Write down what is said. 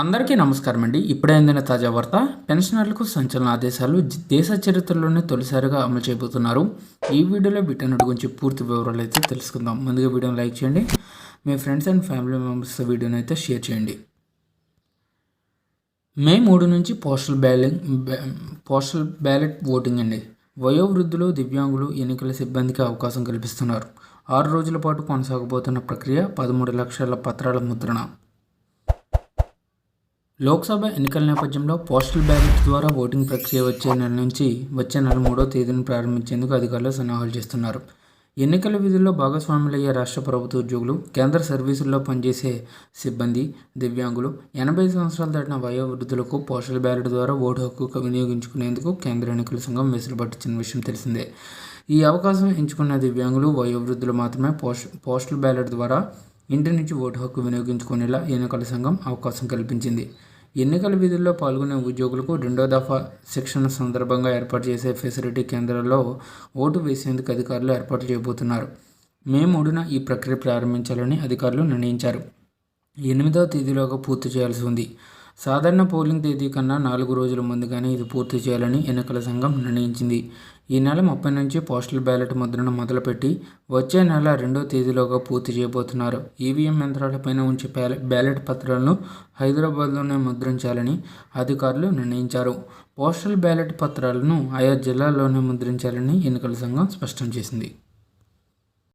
అందరికీ నమస్కారం అండి. ఇప్పుడైందిన తాజా వార్త పెన్షనర్లకు సంచలన ఆదేశాలు దేశ చరిత్రలోనే తొలిసారిగా అమలు చేయబోతున్నారు. ఈ వీడియోలో వీటన్నిటి గురించి పూర్తి వివరాలు అయితే తెలుసుకుందాం. ముందుగా వీడియోని లైక్ చేయండి. మీ ఫ్రెండ్స్ అండ్ ఫ్యామిలీ మెంబర్స్ వీడియోని అయితే షేర్ చేయండి. మే మూడు నుంచి postal ballot postal ballot voting అండి. వయోవృద్ధులు దివ్యాంగులు ఎన్నికల సిబ్బందికి అవకాశం కల్పిస్తున్నారు. ఆరు రోజుల పాటు కొనసాగబోతున్న ప్రక్రియ పదమూడు లక్షల పత్రాల ముద్రణ. లోక్సభ ఎన్నికల నేపథ్యంలో పోస్టల్ బ్యాలెట్ ద్వారా ఓటింగ్ ప్రక్రియ వచ్చే నెల నుంచి వచ్చే నెల మూడో తేదీని ప్రారంభించేందుకు అధికారులు సన్నాహాలు చేస్తున్నారు. ఎన్నికల విధుల్లో భాగస్వాములయ్యే రాష్ట్ర ప్రభుత్వ ఉద్యోగులు కేంద్ర సర్వీసుల్లో పనిచేసే సిబ్బంది దివ్యాంగులు ఎనభై సంవత్సరాలు దాటిన వయోవృద్ధులకు పోస్టల్ బ్యాలెట్ ద్వారా ఓటు హక్కు వినియోగించుకునేందుకు కేంద్ర ఎన్నికల సంఘం వెసులుబాటు విషయం తెలిసిందే. ఈ అవకాశం ఎంచుకున్న దివ్యాంగులు వయోవృద్ధులు మాత్రమే పోస్ట్ పోస్టల్ బ్యాలెట్ ద్వారా ఇంటి నుంచి ఓటు హక్కు వినియోగించుకునేలా ఎన్నికల సంఘం అవకాశం కల్పించింది. ఎన్నికల విధుల్లో పాల్గొనే ఉద్యోగులకు రెండో దఫా శిక్షణ సందర్భంగా ఏర్పాటు చేసే ఫెసిలిటీ కేంద్రాల్లో ఓటు వేసేందుకు అధికారులు ఏర్పాటు చేయబోతున్నారు. మే మూడున ఈ ప్రక్రియ ప్రారంభించాలని అధికారులు నిర్ణయించారు. ఎనిమిదవ తేదీలోగా పూర్తి చేయాల్సి ఉంది. సాధారణ పోలింగ్ తేదీ కన్నా నాలుగు రోజుల ముందుగానే ఇది పూర్తి చేయాలని ఎన్నికల సంఘం నిర్ణయించింది. ఈ నెల ముప్పై నుంచి పోస్టల్ బ్యాలెట్ ముద్రణ మొదలుపెట్టి వచ్చే నెల రెండో తేదీలోగా పూర్తి చేయబోతున్నారు. ఈవీఎం యంత్రాలపైన ఉంచే బ్యాలె బ్యాలెట్ పత్రాలను హైదరాబాద్లోనే ముద్రించాలని అధికారులు నిర్ణయించారు. పోస్టల్ బ్యాలెట్ పత్రాలను ఆయా జిల్లాల్లోనే ముద్రించాలని ఎన్నికల సంఘం స్పష్టం చేసింది.